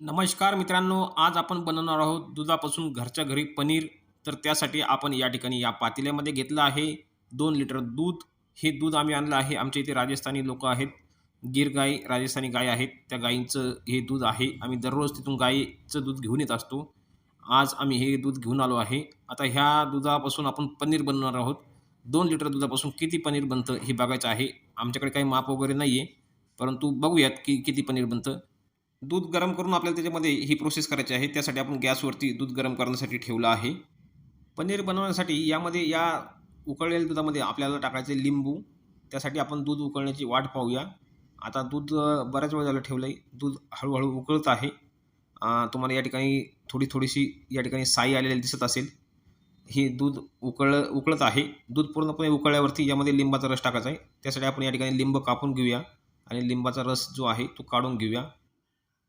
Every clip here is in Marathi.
नमस्कार मित्रांनो आज आपण बनवणार आहोत दुधापासून घरच्या घरी पनीर. तर त्यासाठी आपण या ठिकाणी या पातेल्यामध्ये घेतलं आहे दोन लिटर दूध. हे दूध आम्ही आणलं आहे. आमच्या इथे राजस्थानी लोक आहेत. गिर गाई राजस्थानी गाय आहेत. त्या गायींचं हे दूध आहे. आम्ही दररोज तिथून गायीचं दूध घेऊन येत असतो. आज आम्ही हे दूध घेऊन आलो आहे. आता ह्या दुधापासून आपण पनीर बनवणार आहोत. दोन लिटर दुधापासून किती पनीर बनतं हे बघायचं आहे. आमच्याकडे काही माप वगैरे नाही आहे परंतु बघूयात की किती पनीर बनतं. दूध गरम करून आपल्याला त्याच्यामध्ये ही प्रोसेस करायची आहे. त्यासाठी आपण गॅसवरती दूध गरम करण्यासाठी ठेवलं आहे. पनीर बनवण्यासाठी यामध्ये या उकळलेल्या दुधामध्ये आपल्याला टाकायचे लिंबू. त्यासाठी आपण दूध उकळण्याची वाट पाहूया. आता दूध बऱ्याच वेळ झालं ठेवलं आहे दूध हळूहळू उकळत आहे. तुम्हाला या ठिकाणी थोडी थोडीशी या ठिकाणी साई आलेली दिसत असेल. हे दूध उकळ उकळत आहे. दूध पूर्णपणे उकळल्यावरती यामध्ये लिंबाचा रस टाकायचा आहे. त्यासाठी आपण या ठिकाणी लिंब कापून घेऊया. आणि लिंबाचा रस जो आहे तो काढून घेऊया.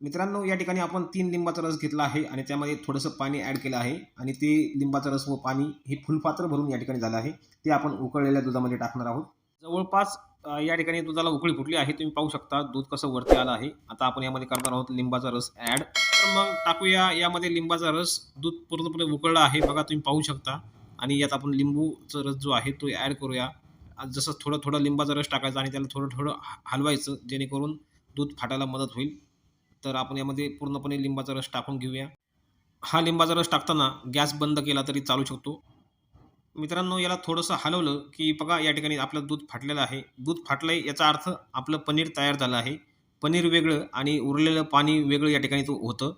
मित्रांनो या ठिकाणी आपण तीन लिंबाचा रस घेतला आहे आणि त्यामध्ये थोडंसं पाणी ॲड केलं आहे. आणि ते लिंबाचा रस व पाणी हे फुलपात्र भरून या ठिकाणी झालं आहे. ते आपण उकळलेल्या दुधामध्ये टाकणार आहोत. जवळपास या ठिकाणी दुधाला उकळी फुटली आहे. तुम्ही पाहू शकता दूध कसं वरती आलं आहे. आता आपण यामध्ये करणार आहोत लिंबाचा रस ॲड तर मग टाकूया यामध्ये लिंबाचा रस. दूध पूर्णपणे उकळलं आहे. बघा तुम्ही पाहू शकता. आणि यात आपण लिंबूचा रस जो आहे तो ॲड करूया. जसं थोडं थोडं लिंबाचा रस टाकायचा आणि त्याला थोडं थोडं हलवायचं जेणेकरून दूध फाटायला मदत होईल. तर आपण यामध्ये पूर्णपणे लिंबाचा रस टाकून घेऊया. हा लिंबाचा रस टाकताना गॅस बंद केला तरी चालू शकतो. मित्रांनो याला थोडंसं हलवलं की बघा या ठिकाणी आपलं दूध फाटलेलं आहे. दूध फाटलं आहे याचा अर्थ आपलं पनीर तयार झालं आहे. पनीर वेगळं आणि उरलेलं पाणी वेगळं या ठिकाणी तो होतं.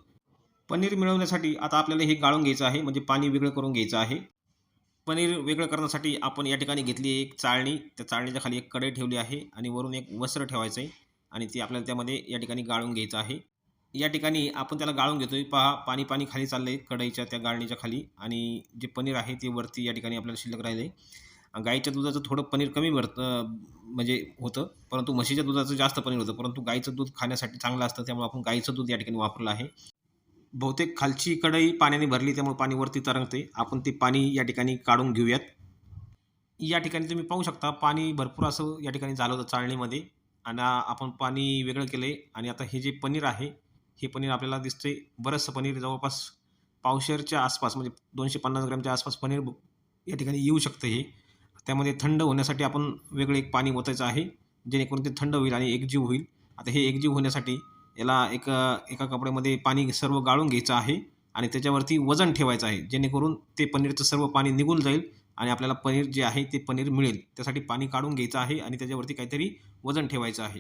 पनीर मिळवण्यासाठी आता आपल्याला हे गाळून घ्यायचं आहे म्हणजे पाणी वेगळं करून घ्यायचं आहे. पनीर वेगळं करण्यासाठी आपण या ठिकाणी घेतली एक चाळणी. त्या चाळणीच्या खाली एक कढई ठेवली आहे आणि वरून एक वस्त्र ठेवायचं आहे आणि ते आपल्याला त्यामध्ये या ठिकाणी गाळून घ्यायचं आहे. या ठिकाणी आपण त्याला गाळून घेतोय. पहा पाणी पाणी खाली चाललं आहे कढईच्या त्या गाळणीच्या खाली. आणि जे पनीर आहे ते वरती या ठिकाणी आपल्याला शिल्लक राहिले गाईच्या दुधाचं थोडं पनीर कमी भरतं म्हणजे होतं. परंतु म्हशीच्या दुधाचं जास्त पनीर होतं. परंतु गाईचं दूध खाण्यासाठी चांगलं असतं. त्यामुळे आपण गाईचं दूध या ठिकाणी वापरलं आहे. बहुतेक खालची कढई पाण्याने भरली त्यामुळे पाणी वरती तरंगते आपण ते पाणी या ठिकाणी काढून घेऊयात. या ठिकाणी तुम्ही पाहू शकता पाणी भरपूर असं या ठिकाणी झालं होतं चाळणीमध्ये आणि आपण पाणी वेगळं केलं आहे आणि आता हे जे पनीर आहे हे पनीर आपल्याला दिसते बरंचसं पनीर जवळपास पावशेरच्या आसपास म्हणजे दोनशे पन्नास ग्रॅमच्या आसपास पनीर या ठिकाणी येऊ शकतं हे. त्यामध्ये थंड होण्यासाठी आपण वेगळं एक पाणी ओतायचं आहे जेणेकरून ते थंड होईल आणि एकजीव होईल. आता हे एकजीव होण्यासाठी याला एक एका कपड्यामध्ये पाणी सर्व गाळून घ्यायचं आहे आणि त्याच्यावरती वजन ठेवायचं आहे जेणेकरून ते पनीरचं सर्व पाणी निघून जाईल आणि आपल्याला पनीर जे आहे ते पनीर मिळेल. त्यासाठी पाणी काढून घ्यायचं आहे आणि त्याच्यावरती काहीतरी वजन ठेवायचं आहे.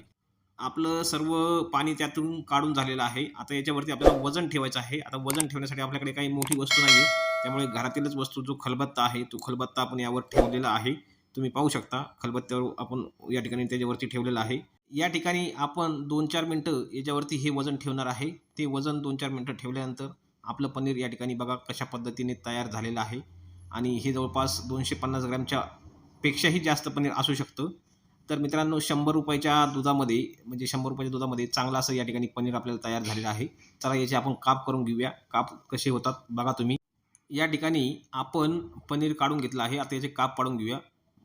आपलं सर्व पाणी त्यातून काढून झालेलं आहे. आता याच्यावरती आपल्याला वजन ठेवायचं आहे. आता वजन ठेवण्यासाठी आपल्याकडे काही मोठी वस्तू नाही आहे त्यामुळे घरातीलच वस्तू जो खलबत्ता आहे तो खलबत्ता आपण यावर ठेवलेला आहे. तुम्ही पाहू शकता खलबत्त्यावर आपण या ठिकाणी त्याच्यावरती ठेवलेलं आहे. या ठिकाणी आपण दोन चार मिनटं याच्यावरती हे वजन ठेवणार आहे. ते वजन दोन चार मिनटं ठेवल्यानंतर आपलं पनीर या ठिकाणी बघा कशा पद्धतीने तयार झालेलं आहे. आणि हे जवळपास दोनशे पन्नास ग्रॅमच्या पेक्षाही जास्त पनीर असू शकतं. तर मित्रांनो शंभर रुपयाच्या दुधामध्ये म्हणजे शंभर रुपयाच्या दुधामध्ये चांगलं असं या ठिकाणी पनीर आपल्याला तयार झालेलं आहे. चला याचे आपण काप करून घेऊया. काप कसे होतात बघा तुम्ही. या ठिकाणी आपण पनीर काढून घेतलं आहे. आता याचे काप पाडून घेऊया.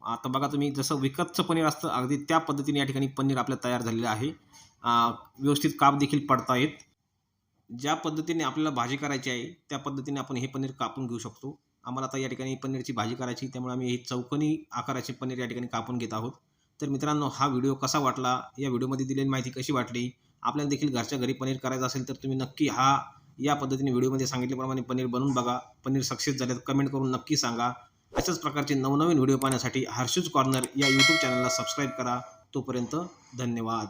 आता बघा तुम्ही जसं विकतचं पनीर असतं अगदी त्या पद्धतीने या ठिकाणी पनीर आपलं तयार झालेलं आहे. व्यवस्थित काप देखील पडतायत. ज्या पद्धतीने आपल्याला भाजी करायची आहे त्या पद्धतीने आपण हे पनीर कापून घेऊ शकतो. आम्हाला आता या ठिकाणी पनीरची भाजी करायची त्यामुळे आम्ही हे चौकोनी आकाराचे पनीर या ठिकाणी कापून घेत आहोत. तर मित्रांनो हा व्हिडिओ कसा वाटला? या व्हिडिओमध्ये दिलेली माहिती कशी वाटली? आपल्याला देखील घरच्या घरी पनीर करायचं असेल तर तुम्ही नक्की हा या पद्धतीने व्हिडिओमध्ये सांगितल्याप्रमाणे पनीर बनवून बघा. पनीर सक्सेस झाले तर कमेंट करून नक्की सांगा. अशाच प्रकारचे नवनवीन व्हिडिओ पाहण्यासाठी हर्षूज कॉर्नर या यूट्यूब चॅनलला सबस्क्राईब करा. तोपर्यंत धन्यवाद.